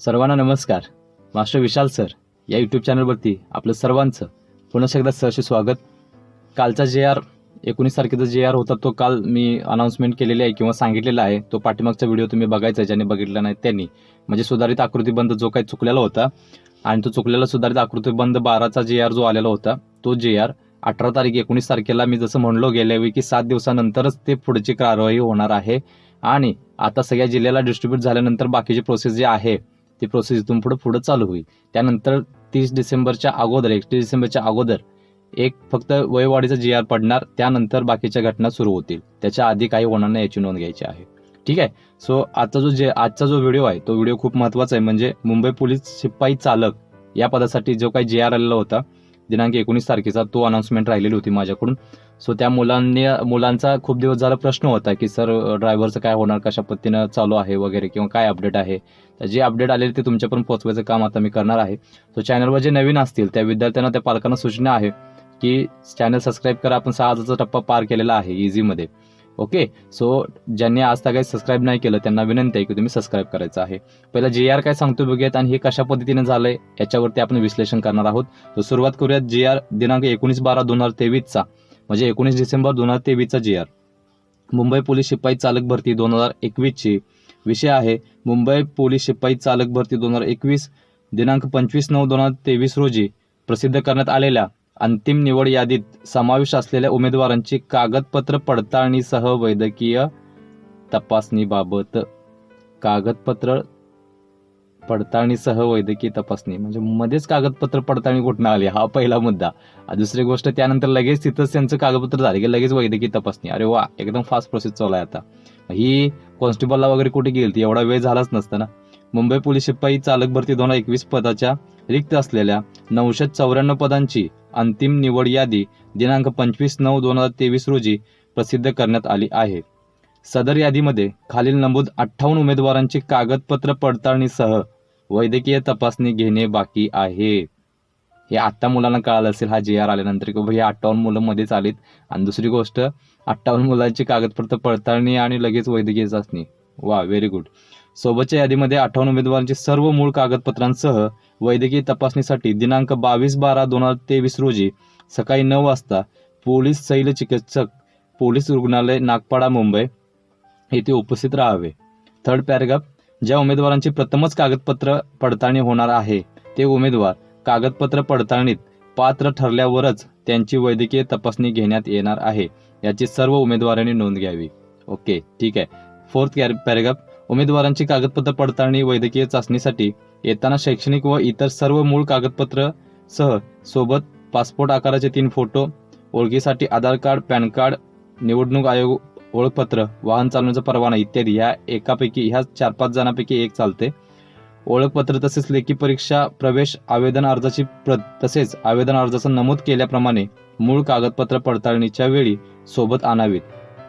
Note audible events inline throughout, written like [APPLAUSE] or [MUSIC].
सर्वांना नमस्कार. Master Vishal sir या यूट्यूब चॅनलवरती आपलं सर्वांचं पुन्हा एकदा सरशी स्वागत. कालचा जे आर एकोणीस तारखेचा जे आर होता तो काल मी अनाऊन्समेंट केलेली आहे किंवा सांगितलेला आहे. तो पाठीमागचा व्हिडिओ तुम्ही बघायचा आहे ज्याने बघितला नाही त्यांनी. म्हणजे सुधारित आकृतीबंध जो काही चुकलेला होता आणि तो चुकलेला सुधारित आकृतीबंध बाराचा जे आर जो आलेला होता तो जे आर अठरा तारीख एकोणीस तारखेला मी जसं म्हणलो गेल्या वेळी की सात दिवसानंतरच ते पुढची कारवाई होणार आहे. आणि आता सगळ्या जिल्ह्याला डिस्ट्रीब्यूट झाल्यानंतर बाकीची प्रोसेस जी आहे ती प्रोसेस इथून पुढे पुढे चालू होईल. त्यानंतर तीस डिसेंबरच्या अगोदर एकतीस डिसेंबरच्या अगोदर एक फक्त वयवाढीचा जी आर पडणार त्यानंतर बाकीच्या घटना सुरू होतील. त्याच्या आधी काही होणार याची नोंद घ्यायची आहे. ठीक आहे? सो आजचा जो जे आजचा जो व्हिडिओ आहे तो व्हिडिओ खूप महत्त्वाचा आहे. म्हणजे मुंबई पोलीस शिपाई चालक या पदासाठी जो काही जे आर आलेला होता दिनांक एकोणीस तारखेचा तो अनाउन्समेंट राहिलेली होती माझ्याकडून. सो त्या मुलांनी मुलांचा खूप दिवस झाला प्रश्न होता की सर ड्रायव्हरचं काय होणार? कशा पद्धतीनं चालू आहे वगैरे किंवा काय अपडेट आहे? तर जे अपडेट आलेले ते तुमच्यापर्यंत पोहोचवायचं काम आता मी करणार आहे. सो चॅनलवर जे नवीन असतील त्या विद्यार्थ्यांना त्या पालकांना सूचना आहे की चॅनल सबस्क्राईब करा. आपण सहा हजारचा टप्पा पार केलेला आहे इझीमध्ये. ओके? सो ज्यांनी आज काही सबस्क्राईब नाही केलं त्यांना विनंती आहे की तुम्ही सबस्क्राईब करायचं आहे. पहिला जे आर काय सांगतो बघूयात आणि हे कशा पद्धतीने झालंय याच्यावरती आपण विश्लेषण करणार आहोत. तर सुरुवात करूयात जे आर दिनांक एकोणीस बारा दोन हजार तेवीसचा. म्हणजे एकोणीस डिसेंबर दोन हजार तेवीसचा जी आर. मुंबई पोलीस शिपाई चालक भरती दोन हजार एकवीसची विषय आहे. मुंबई पोलीस शिपाई चालक भरती दोन हजार एकवीस दिनांक पंचवीस नऊ दोन हजार तेवीस रोजी प्रसिद्ध करण्यात आलेल्या अंतिम निवड यादीत समावेश असलेल्या उमेदवारांची कागदपत्र पडताळणीसह वैद्यकीय तपासणीबाबत कागदपत्र पडताळणीसह वैद्यकीय तपासणी. म्हणजे मध्येच कागदपत्र पडताळणी कुठनं आली? हा पहिला मुद्दा. दुसरी गोष्ट त्यानंतर लगेच तिथंच त्यांचं कागदपत्र झाले की लगेच वैद्यकीय तपासणी. अरे वा एकदम फास्ट प्रोसेस चालू आहे आता. ही कॉन्स्टेबलला वगैरे कुठे गेली एवढा वेळ झालाच नसता ना. मुंबई पोलीस शिपाई चालक भरती दोन हजार एकवीस पदाच्या रिक्त असलेल्या नऊशे चौऱ्याण्णव पदांची अंतिम निवड यादी दिनांक पंचवीस नऊ दोन हजार तेवीस रोजी प्रसिद्ध करण्यात आली आहे. सदर यादीमध्ये खालील नमूद अठ्ठावन्न उमेदवारांची कागदपत्र पडताळणीसह वैद्यकीय तपासणी घेणे बाकी आहे. हे आत्ता मुलांना कळालं असेल हा जे आर आल्यानंतर की बाबा हे अठ्ठावन्न मुलं मध्येच आलीत. आणि दुसरी गोष्ट अठ्ठावन्न मुलांची कागदपत्र पडताळणी आणि लगेच वैद्यकीय चाचणी. वा व्हेरी गुड सोबतच्या यादीमध्ये अठ्ठावन्न उमेदवारांची सर्व मूळ कागदपत्रांसह वैद्यकीय तपासणीसाठी दिनांक बावीस बारा दोन हजार तेवीस रोजी सकाळी नऊ वाजता पोलीस शैल चिकित्सक पोलीस रुग्णालय नागपाडा मुंबई येथे उपस्थित राहावे. थर्ड पॅरेग्राफ ज्या उमेदवारांची प्रथमच कागदपत्र पडताळणी होणार आहे ते उमेदवार कागदपत्र पडताळणीत पात्र ठरल्यावरच त्यांची वैद्यकीय तपासणी घेण्यात येणार आहे. याची सर्व उमेदवारांनी नोंद घ्यावी. ओके ठीक आहे. फोर्थ पॅरेग्राफ उमेदवारांची कागदपत्र पडताळणी वैद्यकीय चाचणीसाठी येताना शैक्षणिक व इतर सर्व मूळ कागदपत्र सह सोबत पासपोर्ट आकाराचे तीन फोटो ओळखीसाठी आधार कार्ड पॅन कार्ड निवडणूक आयोग ओळखपत्र वाहन चालवण्याचा परवाना इत्यादी ह्या एकापैकी ह्या चार पाच जणांपैकी एक चालते. ओळखपत्र तसेच लेखी परीक्षा प्रवेश आवेदन अर्जाची प्रत तसेच आवेदन अर्जाचा नमूद केल्याप्रमाणे मूळ कागदपत्र पडताळणीच्या वेळी सोबत आणावीत.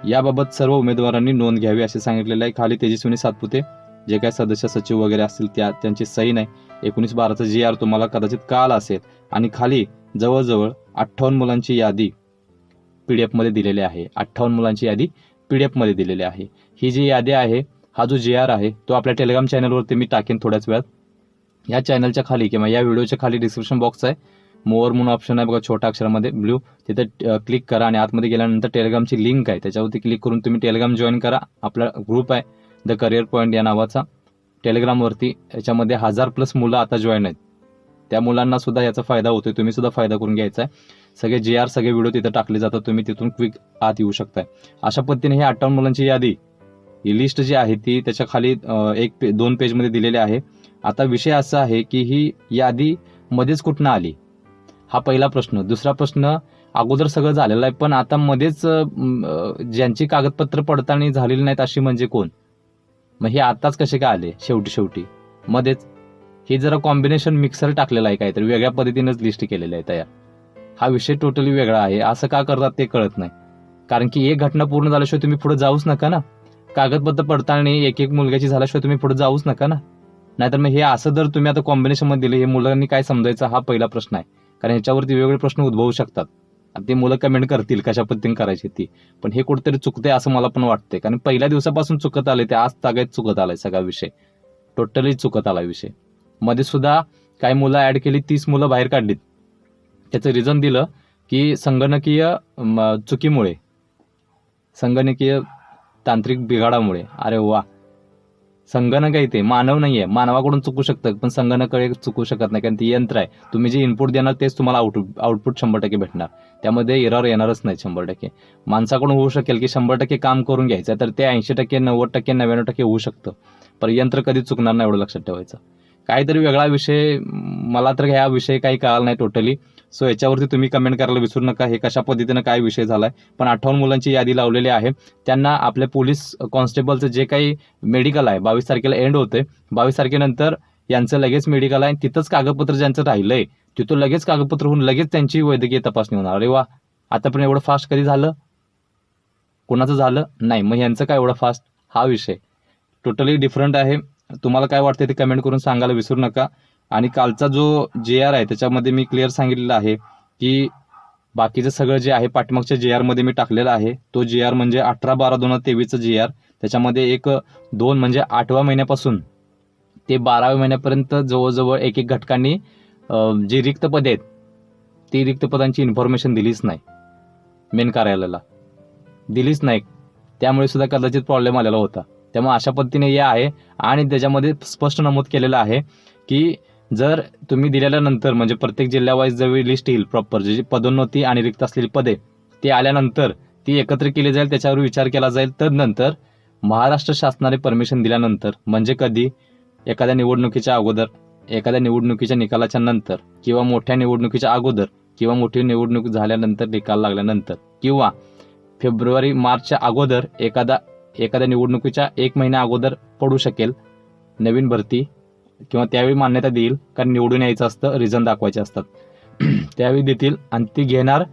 याबाबत सर्व उमेदवारांनी नोंद घ्यावी असे सांगितलेले आहे खाली तेजस्विनी सातपुते. जे काही सदस्य सचिव वगैरे असतील त्या त्यांची सही नाही. एकोणीस बाराचा जी आर तुम्हाला कदाचित काल असेल. आणि खाली जवळजवळ अठ्ठावन्न मुलांची यादी पी डी एफमध्ये दिलेली आहे. अठ्ठावन्न मुलांची यादी पी डी एफमध्ये दिलेली आहे. ही जी यादी आहे हा जो जे आर आहे तो आपल्या टेलिग्राम चॅनलवरती मी टाकेन थोड्याच वेळात. या चॅनलच्या खाली किंवा या व्हिडिओच्या खाली डिस्क्रिप्शन बॉक्स आहे. मोअर म्हणून ऑप्शन आहे बघा छोट्या अक्षरामध्ये ब्ल्यू तिथे क्लिक करा आणि आतमध्ये गेल्यानंतर टेलिग्रामची लिंक आहे. त्याच्यावरती क्लिक करून तुम्ही टेलिग्राम जॉईन करा. आपला ग्रुप आहे द करिअर पॉईंट या नावाचा. टेलिग्रामवरती याच्यामध्ये हजार प्लस मुलं आता जॉईन आहेत. त्या मुलांना सुद्धा याचा फायदा होतोय. तुम्ही सुद्धा फायदा करून घ्यायचा आहे. सगळे जे आर सगळे व्हिडिओ तिथे टाकले जातात. तुम्ही तिथून क्विक आत येऊ शकताय. अशा पद्धतीने ही अठ्ठावन्न मुलांची यादी ही लिस्ट जी आहे ती त्याच्याखाली एक पे दोन पेजमध्ये दिलेली आहे. आता विषय असा आहे की ही यादी मध्येच कुठनं आली? हा पहिला प्रश्न. दुसरा प्रश्न अगोदर सगळं झालेलं आहे पण आता मध्येच ज्यांची कागदपत्र पडताळणी झालेली नाहीत अशी म्हणजे कोण? मग हे आताच कसे काय आले? शेवटी शेवटी. मध्येच. हे जरा कॉम्बिनेशन मिक्सर टाकलेलं आहे काहीतरी. वेगळ्या पद्धतीनेच लिस्ट केलेलं आहे तयार हा विषय टोटली वेगळा आहे. असं का करतात ते कळत नाही. कारण की एक घटना पूर्ण झाल्याशिवाय तुम्ही पुढे जाऊच नका ना. कागदपत्र पडताळणी एक एक मुलग्याची झाल्याशिवाय तुम्ही पुढे जाऊच नका ना. नाहीतर मग हे असं जर तुम्ही आता कॉम्बिनेशनमध्ये दिले हे मुलांनी काय समजायचं हा पहिला प्रश्न आहे. कारण ह्याच्यावरती वेगवेगळे प्रश्न उद्भवू शकतात. आणि ते मुलं कमेंट करतील कशा पद्धतीने करायची ती. पण हे कुठेतरी चुकते असं मला पण वाटतंय. कारण पहिल्या दिवसापासून चुकत आले ते. आज तागायत चुकत आलाय सगळा विषय. टोटली चुकत आला विषय. मध्ये सुद्धा काही मुलं ॲड केली तीस मुलं बाहेर काढलीत. त्याचं रिझन दिलं की संगणकीय म, चुकीमुळे संगणकीय तांत्रिक बिघाडामुळे अरे वा. संगणक आहे ते मानव नाही आहे मानवाकडून चुकू शकतं पण संगणकाकडे चुकू शकत नाही कारण ती यंत्र आहे. तुम्ही जे इनपुट देणार तेच तुम्हाला आउट आउटपुट शंभर टक्के भेटणार. त्यामध्ये एरर येणारच नाही शंभर टक्के. माणसाकडून होऊ शकेल की शंभर टक्के काम करून घ्यायचं तर ते ऐंशी टक्के नव्वद टक्के नव्याण्णव टक्के होऊ शकतं. पर यंत्र कधी चुकणार नाही एवढं लक्षात ठेवायचं. काहीतरी वेगळा विषय मला तर ह्या विषय काही कळाला नाही टोटली सो याच्यावरती तुम्ही कमेंट करायला विसरू नका. हे कशा पद्धतीनं काय विषय झालाय? पण अठ्ठावन्न मुलांची यादी लावलेली आहे. त्यांना आपल्या पोलीस कॉन्स्टेबलचं जे काही मेडिकल आहे बावीस तारखेला एंड होते बावीस तारखेनंतर यांचं लगेच मेडिकल आहे. तिथंच कागदपत्र ज्यांचं राहिलंय तिथं लगेच कागदपत्र होऊन लगेच त्यांची वैद्यकीय तपासणी होणार. अरे वा! आता पण एवढं फास्ट कधी झालं? कोणाचं झालं? नाही. मग यांचं काय एवढं फास्ट हा विषय. टोटली डिफरंट आहे. तुम्हाला काय वाटतं ते कमेंट करून सांगायला विसरू नका. आणि कालचा जो जे आर आहे त्याच्यामध्ये मी क्लिअर सांगितलेलं आहे की बाकीचं सगळं जे आहे पाठीमागच्या जे आरमध्ये मी टाकलेलं आहे. तो जे आर म्हणजे अठरा बारा दोन हजार तेवीसचं जे आर त्याच्यामध्ये एक दोन म्हणजे आठव्या महिन्यापासून ते बाराव्या महिन्यापर्यंत जवळजवळ एक एक घटकांनी जी रिक्त पदे आहेत ती रिक्त पदांची इन्फॉर्मेशन दिलीच नाही. मेन कार्यालयाला. दिलीच नाही. त्यामुळे सुद्धा कदाचित प्रॉब्लेम आलेला होता. त्यामुळे अशा पद्धतीने हे आहे. आणि त्याच्यामध्ये स्पष्ट नमूद केलेलं आहे की जर तुम्ही दिलेल्यानंतर म्हणजे प्रत्येक जिल्ह्यावाईज जवळ लिस्ट येईल प्रॉपर जी पदोन्नती आणि रिक्त असलेली पदे ती आल्यानंतर ती एकत्र केली जाईल त्याच्यावर विचार केला जाईल. तदनंतर महाराष्ट्र शासनाने परमिशन दिल्यानंतर म्हणजे कधी? एखाद्या निवडणुकीच्या अगोदर एखाद्या निवडणुकीच्या निकालाच्या नंतर किंवा मोठ्या निवडणुकीच्या अगोदर किंवा मोठी निवडणूक झाल्यानंतर निकाल लागल्यानंतर किंवा फेब्रुवारी मार्चच्या अगोदर एखादा एखाद्या निवडणुकीच्या एक महिन्या अगोदर पडू शकेल नवीन भरती किंवा त्यावेळी मान्यता देईल कारण निवडून यायचं असतं रिझन दाखवायचे असतात. [CLEARS THROAT] त्यावेळी देतील आणि ती घेणार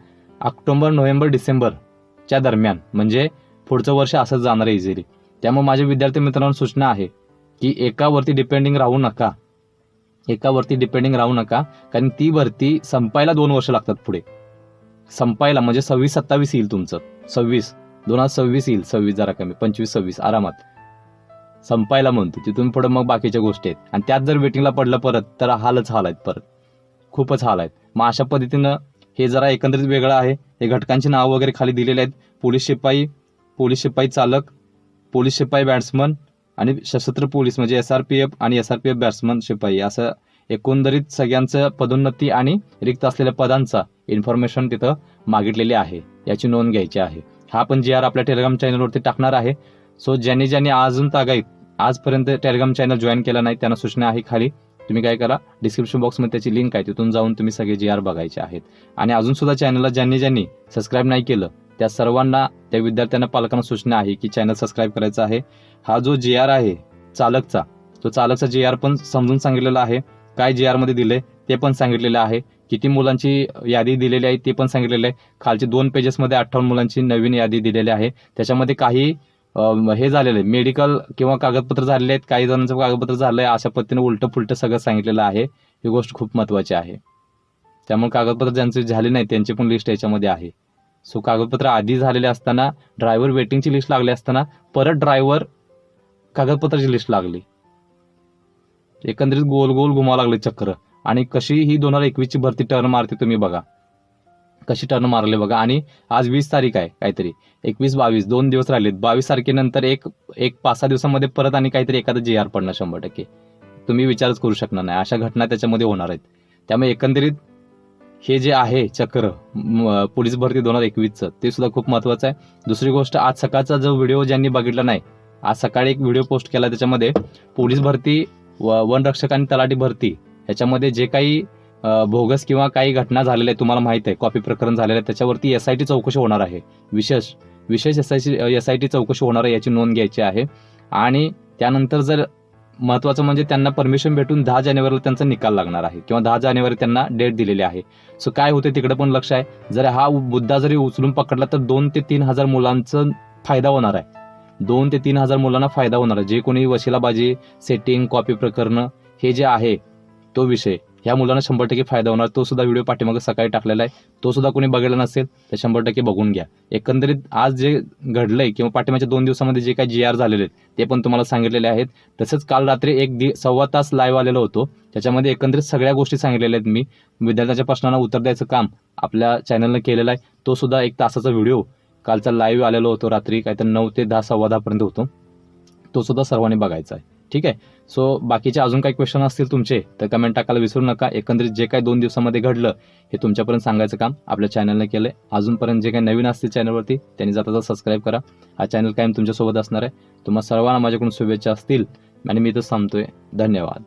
ऑक्टोबर नोव्हेंबर डिसेंबरच्या दरम्यान. म्हणजे पुढचं वर्ष असंच जाणार आहे इझिली त्यामुळे माझ्या विद्यार्थी मित्रांना सूचना आहे की एकावरती डिपेंडिंग राहू नका. एकावरती डिपेंडिंग राहू नका कारण ती भरती संपायला दोन वर्ष लागतात पुढे. संपायला म्हणजे सव्वीस सत्तावीस येईल तुमचं. सव्वीस. दोन हजार सव्वीस येईल सव्वीस जरा कमी पंचवीस सव्वीस आरामात. संपायला म्हणतो तिथून पुढे मग बाकीच्या गोष्टी आहेत. आणि त्यात जर वेटिंगला पडलं परत तर हालच हाल आहेत परत. खूपच हाल आहेत. मग अशा पद्धतीनं हे जरा एकंदरीत वेगळं आहे. हे घटकांची नावं वगैरे खाली दिलेले आहेत. पोलीस शिपाई पोलीस शिपाई चालक पोलीस शिपाई बॅट्समन आणि सशस्त्र पोलीस म्हणजे एस आर पी एफ आणि S R P F batsman शिपाई. असं एकंदरीत सगळ्यांचं पदोन्नती आणि रिक्त असलेल्या पदांचा इन्फॉर्मेशन तिथं मागितलेली आहे. याची नोंद घ्यायची आहे. हा पण जी आर आपल्या टेलिग्राम चॅनलवरती टाकणार आहे. सो ज्यांनी ज्यांनी अजून तागाईत आजपर्यंत टेलिग्राम चॅनल जॉईन केला नाही त्यांना सूचना आहे खाली. तुम्ही काय करा डिस्क्रिप्शन बॉक्समध्ये त्याची लिंक आहे तिथून जाऊन तुम्ही सगळे जी आर बघायचे आहेत. आणि अजून सुद्धा चॅनलला ज्यांनी ज्यांनी सबस्क्राईब नाही केलं त्या सर्वांना त्या विद्यार्थ्यांना पालकांना सूचना आहे की चॅनल सबस्क्राईब करायचा आहे. हा जो जे आर आहे चालकचा तो चालकचा जी आर पण समजून सांगितलेला आहे. काय जे आरमध्ये दिले ते पण सांगितलेलं आहे. किती मुलांची यादी दिलेली आहे ते पण सांगितलेलं आहे. खालचे दोन पेजेसमध्ये अठ्ठावन्न मुलांची नवीन यादी दिलेली आहे. त्याच्यामध्ये काही हे झालेलं आहे. मेडिकल किंवा कागदपत्र झालेले आहेत. काही जणांचं कागदपत्र झालं आहे अशा पद्धतीने उलटं फुलटं सगळं सांगितलेलं आहे. ही गोष्ट खूप महत्त्वाची आहे. त्यामुळे कागदपत्र ज्यांचे झाले नाही त्यांची पण लिस्ट याच्यामध्ये आहे. सो कागदपत्र आधी झालेले असताना ड्रायव्हर वेटिंगची लिस्ट लागली असताना परत ड्रायव्हर कागदपत्राची लिस्ट लागली. एकंदरीत गोल गोल घुमावं लागले चक्र. आणि कशी ही दोन हजार एकवीसची भरती टर्न मारते तुम्ही बघा. कशी टर्न मारले बघा. आणि आज वीस तारीख आहे काहीतरी. एकवीस बावीस दोन दिवस राहिलेत. बावीस तारखेनंतर एक एक पाच सहा दिवसामध्ये परत आणि काहीतरी एखादं जे आर पडणार शंभर टक्के. तुम्ही विचारच करू शकणार नाही. अशा घटना त्याच्यामध्ये होणार आहेत. त्यामुळे एकंदरीत हे जे आहे चक्र पोलीस भरती दोन हजार एकवीसचं ते सुद्धा खूप महत्वाचं आहे. दुसरी गोष्ट आज सकाळचा जो व्हिडिओ ज्यांनी बघितला नाही आज सकाळी एक व्हिडिओ पोस्ट केला त्याच्यामध्ये पोलीस भरती व वनरक्षक आणि तलाठी भरती त्याच्यामध्ये जे काही भोगस बोगस किंवा काही घटना झालेल्या आहेत तुम्हाला माहीत आहे. कॉपी प्रकरण झालेलं आहे. त्याच्यावरती एस आय टी चौकशी होणार आहे. विशेष विशेष S I S I T चौकशी होणार आहे याची नोंद घ्यायची आहे. आणि त्यानंतर जर महत्वाचं म्हणजे त्यांना परमिशन भेटून दहा जानेवारीला त्यांचा निकाल लागणार आहे किंवा दहा जानेवारी त्यांना डेट दिलेली आहे. सो काय होते तिकडे पण लक्ष आहे. जर हा मुद्दा जरी उचलून पकडला तर दोन ते तीन हजार मुलांचा फायदा होणार आहे. दोन ते तीन हजार मुलांना फायदा होणार आहे. जे कोणी वशिलाबाजी सेटिंग कॉपी प्रकरणं हे जे आहे तो विषय. ह्या मुलांना शंभर टक्के फायदा होणार. तो सुद्धा व्हिडिओ पाठीमागे सकाळी टाकलेला आहे. तो सुद्धा कोणी बघितला नसेल तर शंभर टक्के बघून घ्या. एकंदरीत आज जे घडलंय किंवा पाठीमागच्या दोन दिवसामध्ये जे काही जी आर झालेले आहेत ते पण तुम्हाला सांगितलेले आहेत. तसंच काल रात्री एक दि सव्वा तास लाईव्ह आलेलो होतो. त्याच्यामध्ये एकंदरीत सगळ्या गोष्टी सांगितलेल्या आहेत मी. विद्यार्थ्यांच्या प्रश्नांना उत्तर द्यायचं काम आपल्या चॅनलनं केलेलं आहे. तो सुद्धा एक तासाचा व्हिडिओ कालचा लाईव्ह आलेलो होतो रात्री काहीतरी नऊ ते दहा सव्वा दहापर्यंत होतो. तो सुद्धा सर्वांनी बघायचा आहे. ठीक आहे? सो बाकीचे अजून काही क्वेश्चन असतील तुमचे तर कमेंट टाकायला विसरू नका. एकंदरीत जे काही दोन दिवसामध्ये घडलं हे तुमच्यापर्यंत सांगायचं काम आपल्या चॅनलने केलं आहे अजूनपर्यंत जे काही नवीन असतील चॅनलवरती त्यांनी जाता सबस्क्राईब करा. हा चॅनल कायम तुमच्यासोबत असणार आहे. तुम्हाला सर्वांना माझ्याकडून शुभेच्छा असतील. आणि मी इथं थांबतोय. धन्यवाद.